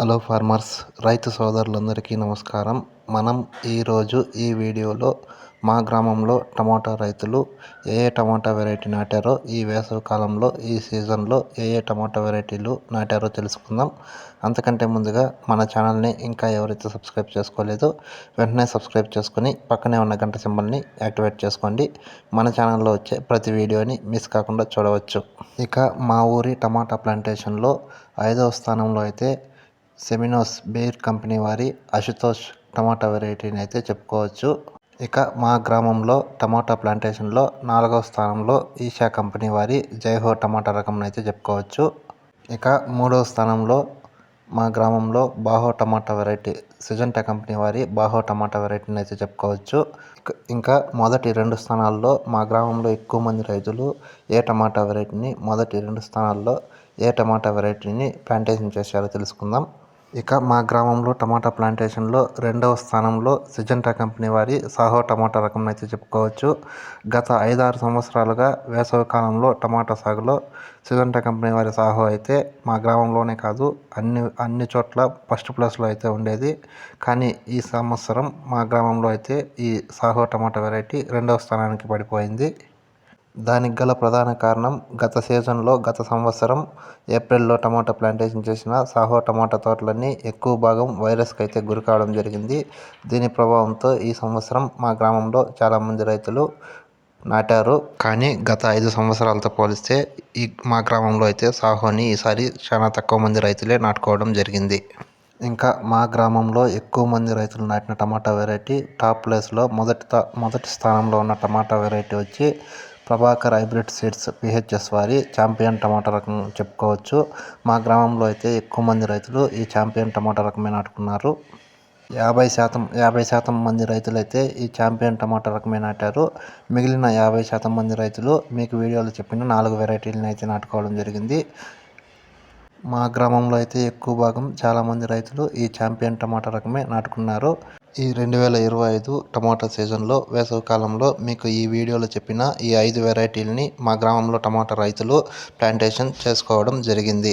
Hello farmers రైతు సోదరులందరికీ నమస్కారం. మనం ఈరోజు ఈ వీడియోలో మా గ్రామంలో టమాటా రైతులు ఏ ఏ టమాటా వెరైటీ నాటారో ఈ వేసవి కాలంలో ఈ సీజన్లో ఏ ఏ టమాటా వెరైటీలు నాటారో తెలుసుకుందాం. అంతకంటే ముందుగా మన ఛానల్ని ఇంకా ఎవరైతే సబ్స్క్రైబ్ చేసుకోలేదో వెంటనే సబ్స్క్రైబ్ చేసుకొని పక్కనే ఉన్న గంట సింబల్ని యాక్టివేట్ చేసుకోండి. మన ఛానల్లో వచ్చే ప్రతి వీడియోని మిస్ కాకుండా చూడవచ్చు. ఇక మా ఊరి టమాటా ప్లాంటేషన్లో ఐదవ స్థానంలో అయితే సెమినోస్ బేర్ కంపెనీ వారి అశుతోష్ టమాటా వెరైటీని అయితే చెప్పుకోవచ్చు. ఇక మా గ్రామంలో టమాటా ప్లాంటేషన్లో నాలుగవ స్థానంలో ఈషా కంపెనీ వారి జైహో టమాటా రకం అయితే చెప్పుకోవచ్చు. ఇక మూడవ స్థానంలో మా గ్రామంలో Baho tomato variety Syngenta company వారి బాహో టమాటా వెరైటీని అయితే చెప్పుకోవచ్చు. ఇంకా మొదటి రెండు స్థానాల్లో మా గ్రామంలో ఎక్కువ మంది రైతులు ఏ టమాటా వెరైటీని మొదటి రెండు స్థానాల్లో ఏ టమాటా వెరైటీని ప్లాంటేషన్ చేశారో తెలుసుకుందాం. ఇక మా గ్రామంలో టమాటా ప్లాంటేషన్లో రెండవ స్థానంలో సిజంటా కంపెనీ వారి సాహో టమాటా రకం అయితే చెప్పుకోవచ్చు. గత ఐదారు సంవత్సరాలుగా వేసవి కాలంలో టమాటా సాగులో సిజంటా కంపెనీ వారి సాహో అయితే మా గ్రామంలోనే కాదు అన్ని అన్ని చోట్ల ఫస్ట్ ప్లేస్లో అయితే ఉండేది. కానీ ఈ సంవత్సరం మా గ్రామంలో అయితే ఈ సాహో టమాటా వెరైటీ రెండవ స్థానానికి పడిపోయింది. దానికి గల ప్రధాన కారణం గత సీజన్లో గత సంవత్సరం ఏప్రిల్లో టమాటా ప్లాంటేషన్ చేసిన సాహో టమాటా తోటలన్నీ ఎక్కువ భాగం వైరస్కి అయితే గురి కావడం జరిగింది. దీని ప్రభావంతో ఈ సంవత్సరం మా గ్రామంలో చాలామంది రైతులు నాటారు. కానీ గత ఐదు సంవత్సరాలతో పోలిస్తే ఈ మా గ్రామంలో అయితే సాహోని ఈసారి చాలా తక్కువ మంది రైతులే నాటుకోవడం జరిగింది. ఇంకా మా గ్రామంలో ఎక్కువ మంది రైతులు నాటిన టమాటా వెరైటీ టాప్ ప్లేస్లో మొదటి మొదటి స్థానంలో ఉన్న టమాటా వెరైటీ వచ్చి ప్రభాకర్ హైబ్రిడ్ సీడ్స్ పిహెచ్ఎస్ వారి ఛాంపియన్ టమాటా రకం చెప్పుకోవచ్చు. మా గ్రామంలో అయితే ఎక్కువ మంది రైతులు ఈ ఛాంపియన్ టమాటా రకమే నాటుకున్నారు. యాభై శాతం యాభై శాతం మంది రైతులైతే ఈ ఛాంపియన్ టమాటా రకమే నాటారు. మిగిలిన యాభై శాతం మంది రైతులు మీకు వీడియోలో చెప్పిన నాలుగు వెరైటీలను అయితే నాటుకోవడం జరిగింది. మా గ్రామంలో అయితే ఎక్కువ భాగం చాలామంది రైతులు ఈ ఛాంపియన్ టమాటా రకమే నాటుకున్నారు. ఈ రెండు వేల ఇరవై ఐదు టమాటా సీజన్లో వేసవి కాలంలో మీకు ఈ వీడియోలో చెప్పిన ఈ ఐదు వెరైటీలని మా గ్రామంలో టమాటా రైతులు ప్లాంటేషన్ చేసుకోవడం జరిగింది.